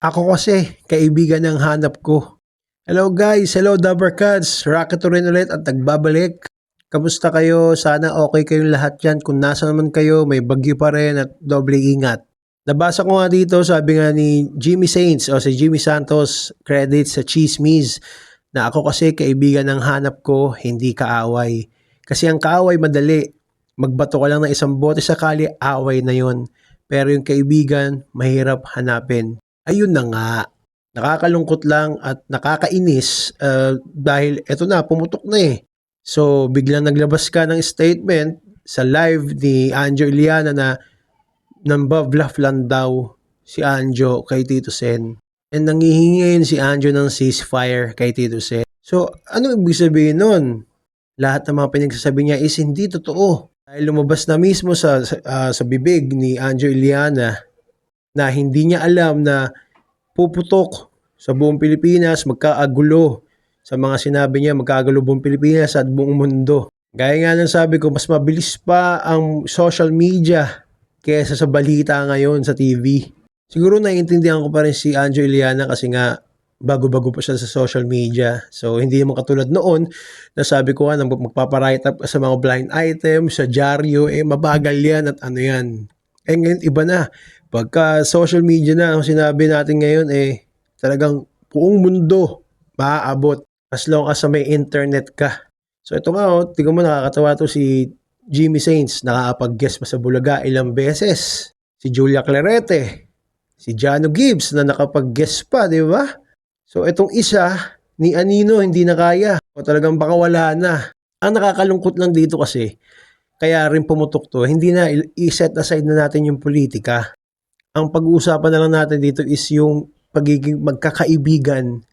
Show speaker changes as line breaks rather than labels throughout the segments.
Ako kasi, kaibigan ng hanap ko. Hello guys, hello Dabbercats, Rocket rin ulit at nagbabalik. Kamusta kayo? Sana okay kayong lahat dyan. Kung nasa naman kayo, may bagyo pa rin at doble ingat. Nabasa ko nga dito, sabi nga ni Jimmy Saints o si Jimmy Santos, credit sa Chismis, na ako kasi kaibigan ng hanap ko, hindi kaaway. Kasi ang kaaway madali, magbato ka lang ng isang bote sa kali, away na yon. Pero yung kaibigan, mahirap hanapin. Ayun na nga, nakakalungkot lang at nakakainis uh, dahil eto na, pumutok na eh. So, biglang naglabas ka ng statement sa live ni Anjo Iliana na nambabluff lang daw si Anjo kay Tito Sen. And nangihingi ngayon si Anjo ng ceasefire kay Tito Sen. So, ano ibig sabihin nun? Lahat ng mga pinagsasabi niya is hindi totoo. Dahil lumabas na mismo sa, sa, uh, sa bibig ni Anjo Iliana na hindi niya alam na puputok sa buong Pilipinas, magkaagulo sa mga sinabi niya, magkaagulo buong Pilipinas at buong mundo. Gaya nga ng sabi ko, mas mabilis pa ang social media kaysa sa balita ngayon sa TV. Siguro naiintindihan ko pa rin si Anjo Iliana kasi nga bago-bago pa siya sa social media. So, hindi naman katulad noon na sabi ko nga na magpaparite up sa mga blind items, sa dyaryo, eh mabagal yan at ano yan. Eh ngayon iba na. Pagka social media na ang sinabi natin ngayon eh talagang buong mundo maaabot as long as may internet ka. So ito nga oh, tingnan mo nakakatawa to si Jimmy Saints nakakapag-guest pa sa Bulaga ilang beses. Si Julia Clarete, si Jano Gibbs na nakapag-guest pa, di ba? So itong isa ni Anino hindi na kaya o talagang baka wala na. Ang nakakalungkot lang dito kasi kaya rin pumutok to, hindi na i-set aside na natin yung politika ang pag-uusapan na lang natin dito is yung pagiging magkakaibigan.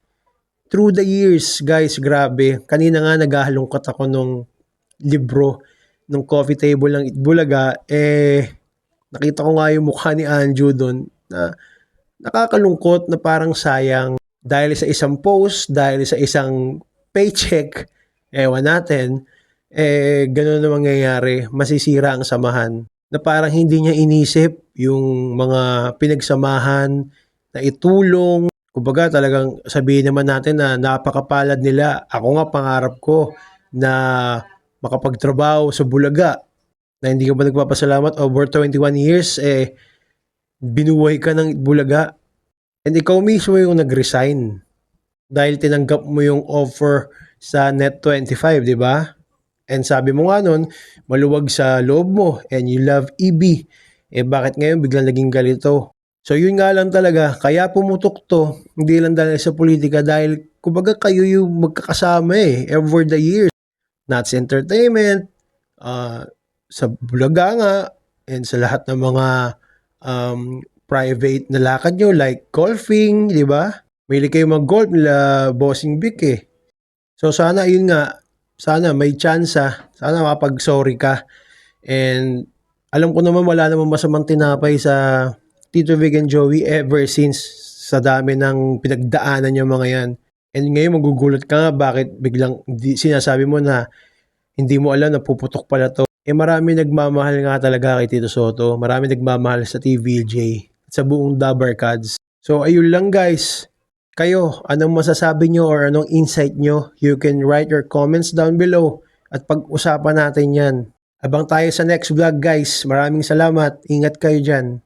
Through the years, guys, grabe. Kanina nga naghahalongkat ako nung libro nung coffee table ng Itbulaga, eh, nakita ko nga yung mukha ni Anju doon na nakakalungkot na parang sayang. Dahil sa isang post, dahil sa isang paycheck, ewan natin, eh, ganun na mangyayari, masisira ang samahan na parang hindi niya inisip yung mga pinagsamahan na itulong. Kumbaga talagang sabihin naman natin na napakapalad nila. Ako nga pangarap ko na makapagtrabaho sa Bulaga na hindi ka ba nagpapasalamat over 21 years eh binuhay ka ng Bulaga and ikaw mismo yung nag-resign dahil tinanggap mo yung offer sa Net25, di ba? And sabi mo nga nun, maluwag sa loob mo and you love EB. Eh bakit ngayon biglang naging galito? So yun nga lang talaga, kaya pumutok to, hindi lang dahil sa politika dahil kumbaga kayo yung magkakasama eh, over the years. Nats Entertainment, uh, sa Bulaga nga, and sa lahat ng mga um, private na lakad nyo like golfing, di ba? May kayo mag-golf nila Bossing Vic eh. So sana yun nga, sana may chance sana makapag-sorry ka. And alam ko naman wala namang masamang tinapay sa Tito Vic and Joey ever since sa dami ng pinagdaanan niya mga yan. And ngayon magugulat ka nga bakit biglang sinasabi mo na hindi mo alam na puputok pala to. Eh marami nagmamahal nga talaga kay Tito Soto. Marami nagmamahal sa TVJ at sa buong Dabar Cards. So ayun lang guys. Kayo, anong masasabi nyo or anong insight nyo? You can write your comments down below at pag-usapan natin yan. Abang tayo sa next vlog guys. Maraming salamat. Ingat kayo dyan.